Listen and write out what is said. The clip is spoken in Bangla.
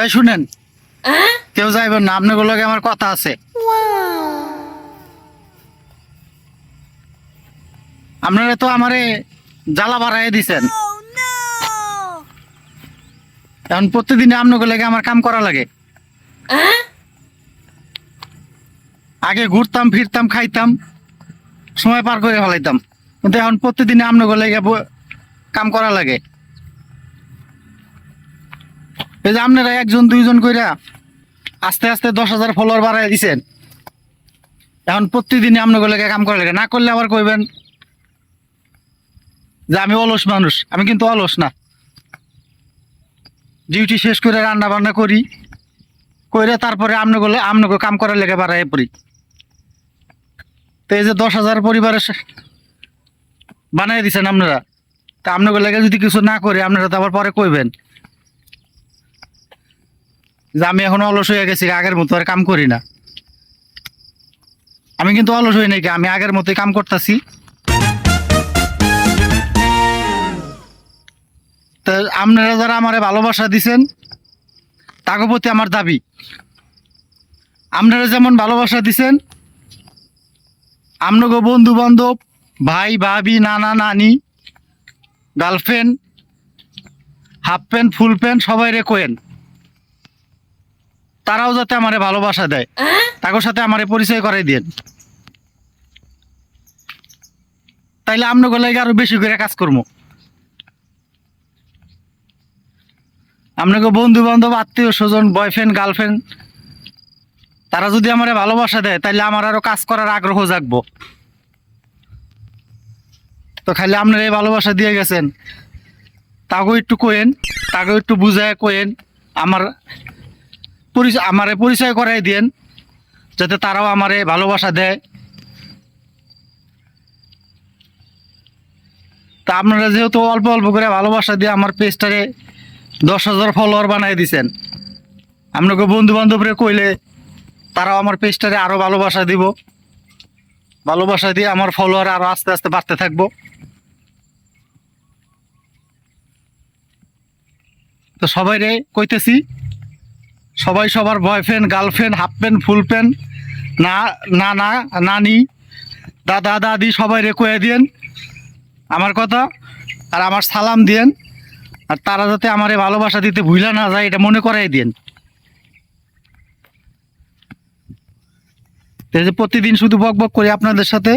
এই শুনেন। কেউ যাইবেন না আপনার লগে আমার কথা আছে। আপনারা তো আমারে জ্বালা বাড়াই দিছেন। এখন প্রতিদিনে আপনাকে লাগে আমার কাম করা লাগে। আগে ঘুরতাম ফিরতাম খাইতাম সময় পার করে ফেলাইতাম। কিন্তু এখন প্রতিদিনে আপনাকে লাগে কাম করা লাগে। এই যে আপনারা একজন, দুইজন কইরা আস্তে আস্তে দশ হাজার ফলোয়ার বাড়াই দিছেন। এখন প্রতিদিনই আপনাকে লাগে কাম করা লাগে। না করলে আবার কইবেন যে আমি অলস মানুষ। আমি কিন্তু অলস না। ডিউটি শেষ করে রান্না বান্না করি। কইরে তারপরে আপনাকে আপনাকে কাম করার লেগে বাড়াই পড়ি। তো এই যে দশ হাজার পরিবারের বানাই দিছেন আপনারা। তা আপনাকে লেগে যদি কিছু না করে, আপনারা তো আবার পরে কইবেন। যে আমি এখন অলস হয়ে গেছি, আগের মতো আর কাম করি না। আমি কিন্তু অলস হই নাকি আমি আগের মতোই কাম করতেছি। তা আপনারা যারা আমারে ভালোবাসা দিছেন তাকে প্রতি আমার দাবি। আপনারা যেমন ভালোবাসা দিছেন আপনাকে বন্ধু বান্ধব ভাই, ভাবি, নানা, নানি, girlfriend, half pant, full pant সবাই রে কোয়েন। তারাও যাতে আমারে ভালোবাসা দেয় তাদের সাথে আমারে পরিচয় করাই দেন তাইলে আপনাকে লাগে আরও বেশি করে কাজ করব আপনাকে বন্ধু বান্ধব আত্মীয় স্বজন বয়ফ্রেন্ড গার্লফ্রেন্ড তারা যদি আমারে ভালোবাসা দেয় তাহলে আমার আরও কাজ করার আগ্রহ জাগবো। তো খালি আপনারা এই ভালোবাসা দিয়ে গেছেন। তাকেও একটু কোয়েন তাকেও একটু বুঝায় কোয়েন আমার পরিচয়, আমারে পরিচয় করাই দেন যাতে তারাও আমারে ভালোবাসা দেয়। তা আপনারা যেহেতু অল্প অল্প করে ভালোবাসা দিয়ে আমার পেজটারে দশ হাজার ফলোয়ার বানাই দিছেন, আপনাকে বন্ধু বান্ধবরে কইলে তারাও আমার পেজটারে আরও ভালোবাসা দিব। ভালোবাসা দিয়ে আমার ফলোয়ার আরও আস্তে আস্তে বাড়তে থাকব। তো সবাই রে কইতেছি সবাই সবার boyfriend girlfriend half pant full pant না না নানি, দাদা, দাদি সবাই রে কয়ে দিয়েন আমার কথা, আর আমার সালাম দিয়েন, আর তারা যাতে আমারে ভালোবাসা দিতে ভুলা না যায়, এটা মনে করাই যে প্রতিদিন শুধু বক বক করি আপনাদের সাথে।